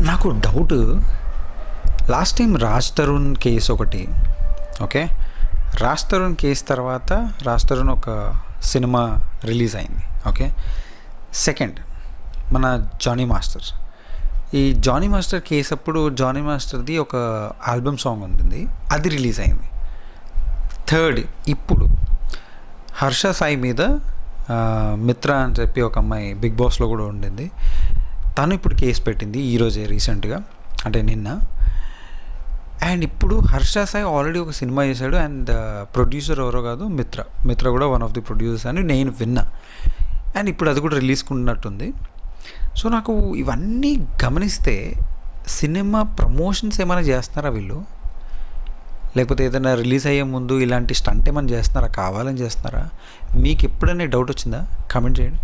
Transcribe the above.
నాకు doubt. Last time Raj Tarun case ఒకటి. Okay? Raj Tarun case తర్వాత రాజ్ తరుణ్ ఒక సినిమా రిలీజ్ అయింది. ఓకే? సెకండ్ మన జానీ మాస్టర్. ఈ జానీ మాస్టర్ కేసు అప్పుడు జానీ మాస్టర్ది ఒక ఆల్బమ్ సాంగ్ ఉంటుంది అది రిలీజ్ అయింది. థర్డ్ ఇప్పుడు. హర్ష సాయి మీద మిత్ర అని చెప్పి ఒక అమ్మాయి బిగ్ బాస్లో కూడా ఉండింది. తను ఇప్పుడు కేసు పెట్టింది ఈరోజే రీసెంట్గా అంటే నిన్న. అండ్ ఇప్పుడు హర్ష సాయి ఆల్రెడీ ఒక సినిమా చేశాడు అండ్ ప్రొడ్యూసర్ ఎవరో కాదు మిత్ర. మిత్ర కూడా వన్ ఆఫ్ ది ప్రొడ్యూసర్స్ అని నేను విన్నా. అండ్ ఇప్పుడు అది కూడా రిలీజ్కున్నట్టుంది. సో నాకు ఇవన్నీ గమనిస్తే సినిమా ప్రమోషన్స్ ఏమైనా చేస్తున్నారా వీళ్ళు? లేకపోతే ఏదైనా రిలీజ్ అయ్యే ముందు ఇలాంటి స్టంట్ ఏమైనా చేస్తున్నారా? కావాలని చేస్తున్నారా? మీకు ఎప్పుడైనా డౌట్ వచ్చిందా? కామెంట్ చేయండి.